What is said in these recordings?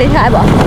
厉害吧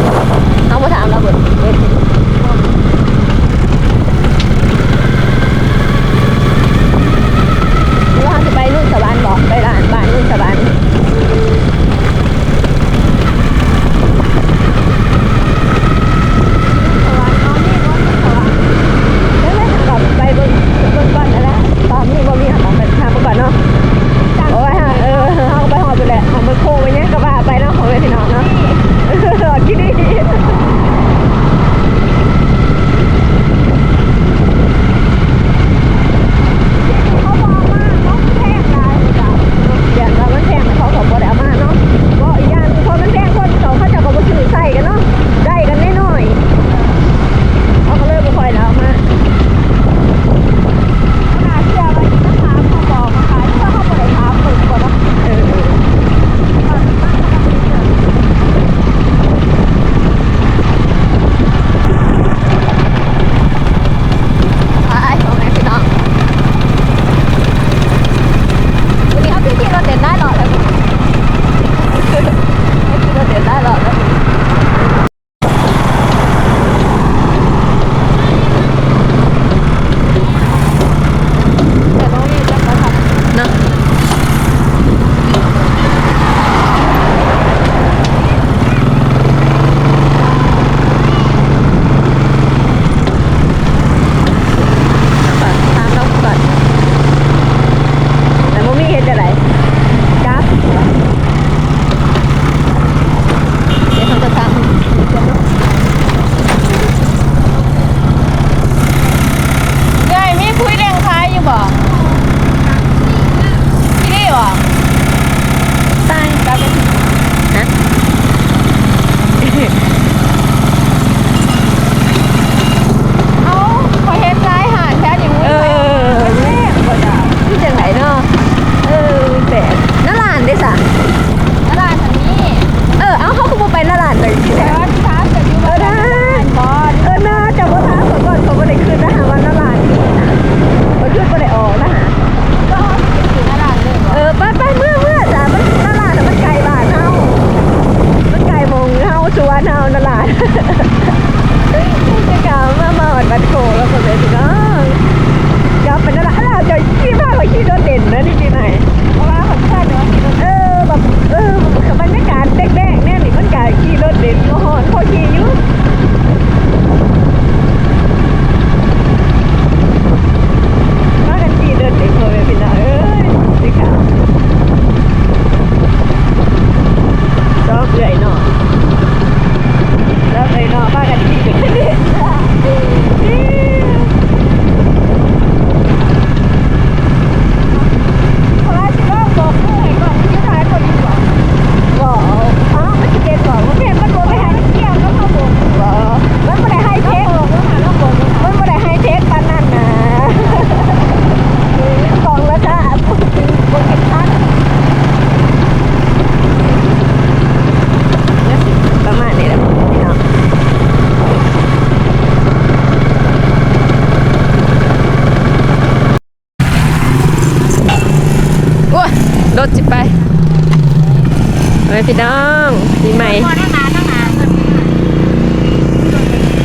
ไลยพี่น้องดีไหม่พอได้มาตั้งนาน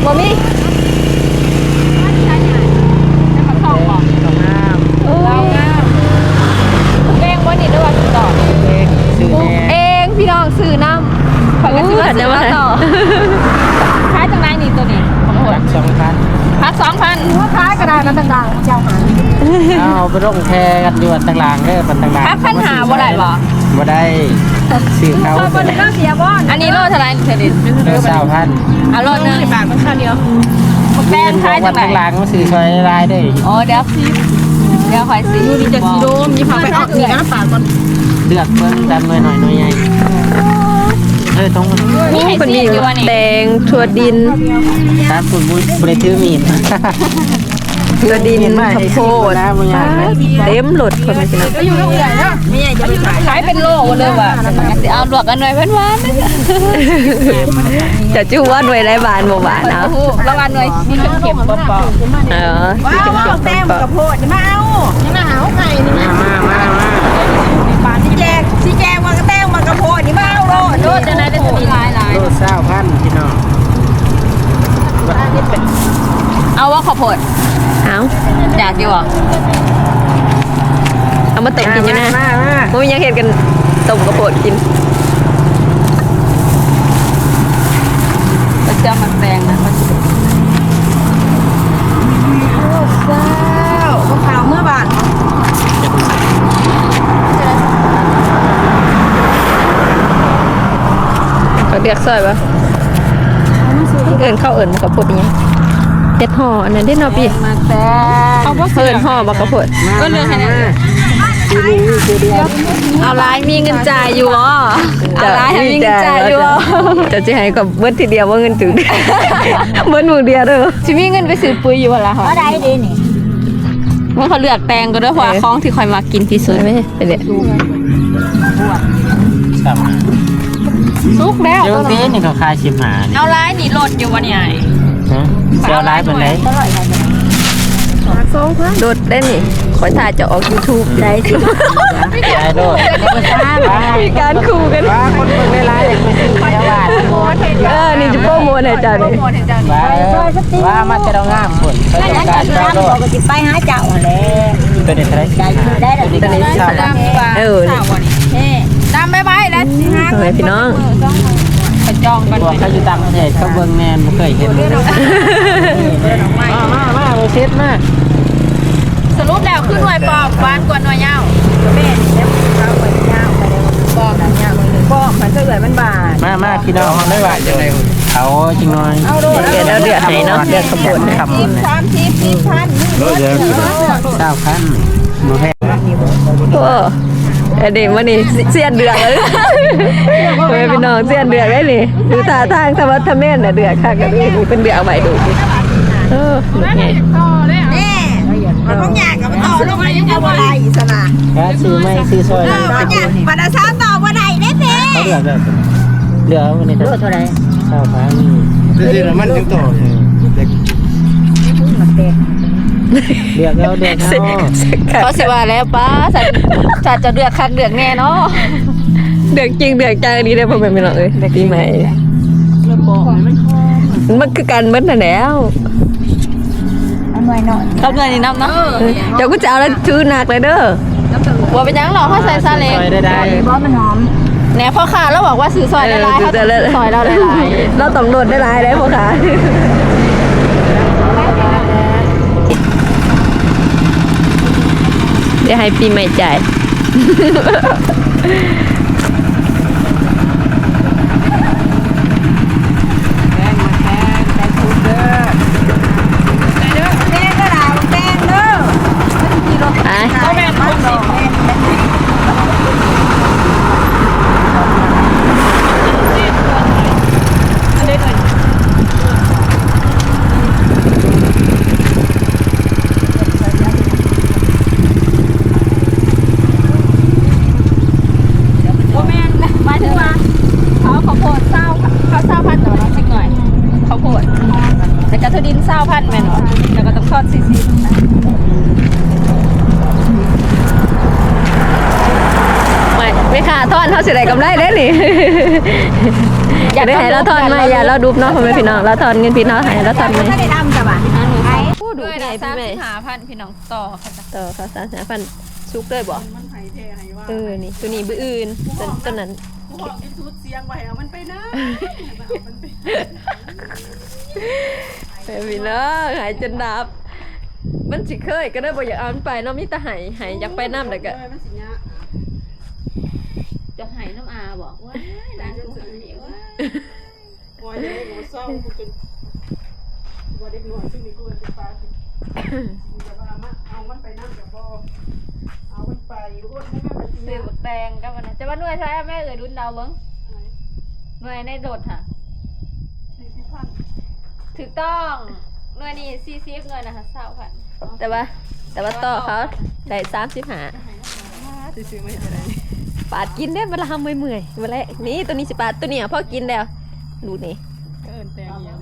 บอมี่พี่น้องซื้อน้ำขอยก็ซอมาซื้อมาต่อขายจังไรนี่ตัวนี้ของหัวสองพันพัดสองพันหัวขากระดาษนั้นต่างๆเจ้าหาเอาไปร่องแพกันอยู่ต่างๆเด้นต่างๆพัดขั้นหาบ่ได้บ่บ่ได้ สี่เขาคนคนในรอบเสียบอนอันนี้โลเอะไรเทนิสเดืสาวพันเอาโลหนึ่งสิบบาทมันค่าเดียวแป้งคล้ายจังไหนหลังมันสื่อซอยลายได้อ๋อเดี๋ยวซีเดี๋ยวคอยซีนี่จะซีโดมยี่ห้อไปออกนี่น้ะปากก่อนเลือกเบิ้งดำหน่ยหน่อยหน่อยใหญ่เออตรงนี่ให้ซีอวันนี้แดงถั่วดินครับคุณบุญบรทือมีน กระดินใหม่โคตรเต็มหลดคนไม่กินก็อยู่ตรงไหนเนาะมีอะไรจะขายเป็นโลเลยว่ะเอาหลวกกันหน่อยเพื่อนวานจะจู้ว่าหน่วยไรบานบ่บานเอาละวังหน่วยมีเข็มปอปอเออว้าวแต้มกับโพดมาเอายังมาหาไข่นี่มามามามาสีแจกที่แจก โพดเอาอยากอยู่อะเอามาต้มกินอยู่นะมามามันยังเห็นกันต้มกระโปดกินก็เจ้ามันแปลงนะเขาสิเจ้าพวกเขาเมื่อบานเขาเรียกซอยปะเอินเข้าเอินกระโปดเป็นยังเจ็ดห่ออันนั้นได้เนอปีมาแปลง เขาเอินห่อบักกระโปดก็เรื่องแค่นั้นคือรู้คือเดียวเอาไลน์มีเงินจ่ายอยู่อ๋อเอาร้ายให้มีเงินจ่ายอยู่บ่จะจะให้กับเบิดทีเดียวว่าเงินถึงเบิดหมู่เดียวเด้อสิมีเงินไปซื้อปุ๋ยอยู่บ่ล่ะค่ะก็ได้ดีนี่มันเขาเลือกแปลงก็ด้วยเพราะว่าของที่คอยมากินที่สุดสวยไหมเป็นเด็สับสุกแล้วเดี๋ยวนี้นี่เขาคายชิมหานี่เอาร้ายนี่รถอยู่วันใหญ่ฮะเสียวร้ายเป็นไร โดดได้นี่ขอถ่ายจะออก YouTube ได้สิยายโดดมีการคู่กันว่าคนเมืองในร้ายอย่างไม่ซื้อเสียวาดเออนี่จะโปรโมทให้จ้านี่ว่าว่ามาจะเรางามผลเขาไม่ต้องได้การจะเจ้ารับโดปดกติไปหาเจ้าแหละตัวนี้เท่าไหรใจอยู่ได้แต่ตัวนี้สามดำปลาเออสาวนี่เฮ้ดำบ๊ายบายแล้วสิฮะทำไมพี่น้องไปจองกันพวกเขาอยู่ต่างประเทศเขาเบิ่งแนนไม่เคยเห็นมามามาโอ เซตมาสรุปแล้วคือหน่วยปอบหวานกว่าหน่วยยาวแม่แล้วเขาไปเจ้าไปเลยบอกนะเนี่ยบอกมันก็เลยมันบาดมามาพี่น้องไม่ว่าจะไรเขาจริงน้อยเดี๋ยวเราเดือดให้เนาะเดือดขบวนนะทำสิบสามสิบสิบพันเจ้าขั้นมาแพ้โอ้เออเด็กวันนี้เสียนเดือดเลยทำไมพี่น้องเสียนเดือดได้นี่ดูท่าทางธรรมะธรรมเมนน่ะเดือดค่ะกันนี่เป็นเดือดเอาใหม่ดูดิ เออลูกไงแน่มันต้องอยากกับมันต่อลงมายังเอาอะไรสนะแค่ซื้อไม่ซื้อซอยเออมันอยากปัดสาวต่อว่าไหนได้เพ่เขาเหลือแบบเหลือวันนี้เท่าไหร่เจ้าพันเดี๋ยวมันถึงต่อเด็กเลือกแล้วเลือกแล้วเขาสิว่าแล้วป้าสัตว์สัตว์จะเดือกคักเดือกแน่เนาะเดือดจริงเดือดจังนี้ได้พ่อแม่พี่น้องเอ้ยปีใหม่มันคือการเบิ้ลน่แล้ว เอาหน่อยหน่อยกับหน่วยนี่นับเนาะเดี๋ยวกูจะเอาแล้วชื่อหนักเลยเด้อว่าเป็นหยังหรอกเขาใส่ซาเล้งซอยได้ได้เพราะมันหอมแหน่พ่อค้าแล้วบอกว่าซื้อซอยได้หลายเขาจะซื้อซอยเราได้หลายเราต้องโดดได้หลายได้พ่อค่ะเดี๋ยวให้ปีใหม่จ่าย แป้งก็ได้แป้งเด้อ ไป เขาแม่ทุกสิ โอ้แม่นหมายถึงว่าเขาข้าวโพดเศร้าเขาเศร้าพันแต่ว่าเราสักหน่อยข้าวโพดแต่กระทุดินเศร้าพันแม่นวะแล้วก็ต้องทอดซีซี ไม่ไม่ค่ะทอนเท่า สิได้กำไรได้นี่อยากได้ให้เราทอนไหมอย่าเราดูเนาะพ่อแม่พี่น้องเราทอนเงินพี่น้องให้เราทอนไหมถ้าได้ดำกับอะไอ้พูดดูด้วยไงนะพี่สามแม่สิบห้าพันพี่น้องต่อค่ะจ้ะต่อข้าวสารสามพันซุกเลยบ่เออนี่ตัวนี้บื้ออื่นตัวตัวนั้นแม่พี่น้องหายจนดับมันสิเคยก็ได้บ่อยากเอามันไปเนาะมีแต่หายหายอยากไปน้ำแต่ก็ จะหายน้ำอาบอกว่าร้านกูหายว่าว่าจะได้หัวเศร้ากูจนว่าเด็กหน่อยซึ่งมีกูเป็นปลาจะว่ามาเอามันไปนั่งกับพ่อเอามันไปอ้วนให้มันไปกินซื้อบักแตงก็มันนะจะว่าหน่วยใช้แม่เอ่ยรุ่นดาวเบิ้งหน่วยในโดดค่ะสี่สิบพันถูกต้องหน่วยนี้ซีซีเงินนะคะเศร้าพันแต่ว่าแต่ว่าต่อเขาได้สามสิบห้าซื้อมาจะได้ ปาดกินได้เวลาเมื่อยเมื่อยๆเวลานี่ตัวนี้สิปาดตัวเนี้ยพ่อกินแล้ว ดูนี่ก็เอินแตงเหี่ยว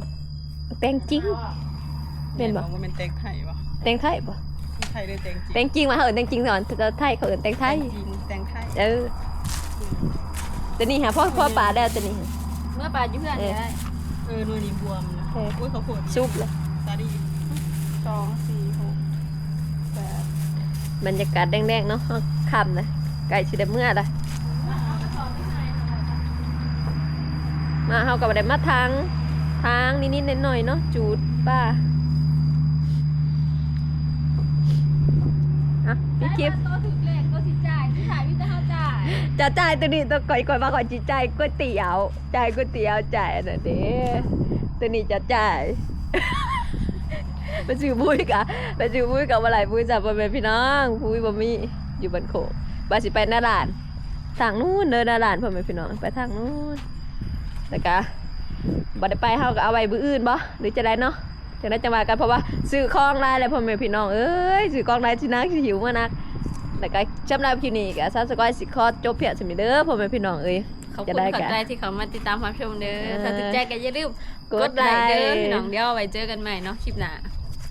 แตงจริงเป็นบ่ว่าเป็นแตงไทยวะแตงไทยบ่ไทยเลยแตงจริงแตงจริงมาเขาเอินแตงจริงก่อนแต่ไทยเขาเอินแตงไทยจริงแตงไทยเออตัวนี้หาพ่อพ่อปลาได้ตัวนี้เมื่อปลาอยู่เพื่อนได้เออหน่วยนี้บวมนะเออโอ้ยเขาปวดซุปเลยตาดีสองสี่หกแปดบรรยากาศแดงๆเนาะค่ำนะไก่ชิไดเมื่อละ มาเฮากับได้มาทางทางนิดๆหน่อยๆเนาะจูดป้าอะพี่คลิปตัวถึกเลขตัวสิจ่ายที่ถ่ายพี่จะเข้าจ่ายจะจ่ายตัวนี้ตัวก่อยก่อยมาก่อนจีจ่ายก๋วยเตี๋ยวจ่ายก๋วยเตี๋ยวจ่ายอันนะเด้ตัวนี้จะจ่ายไปซื้อมุ้ยกะไปซื้อมุ้ยกับอะไรมุ้ยจับไปเป็นพี่น้องมุ้ยบ่มีอยู่บันโขกบาสิไปหน้าร้านทางนู้นเดินหน้าร้านพ่อแม่พี่น้องไปทางนู้น แต่กะบ่ได้ไปเฮาก็เอาไว้บื้ออื่นบ่หรือจะได้เนาะจะได้จังหวะกันเพราะว่าซื้อของได้แล้วพ่อแม่พี่น้องเอ้ยซื้อของได้สินักสิหิวมานักแล้วก็จำได้คลิปนี้ก็ซาสกอยสิคอจบเพียงสมิเด้อพ่อแม่พี่น้องเอ้ยขอบจะคุณได้ขอบกันใจที่เขามาติดตามรับชมเด้อเออถ้าติดใจก็อย่าลืมกกดดไลไลค์ค์เด้อพี่น้องเดี๋ยวเอาไว้เจอกันใหม่เนาะคลิปหน้า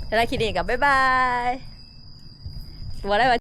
จะได้คลิปนี้กับบ๊ายบายว่าได้ว่า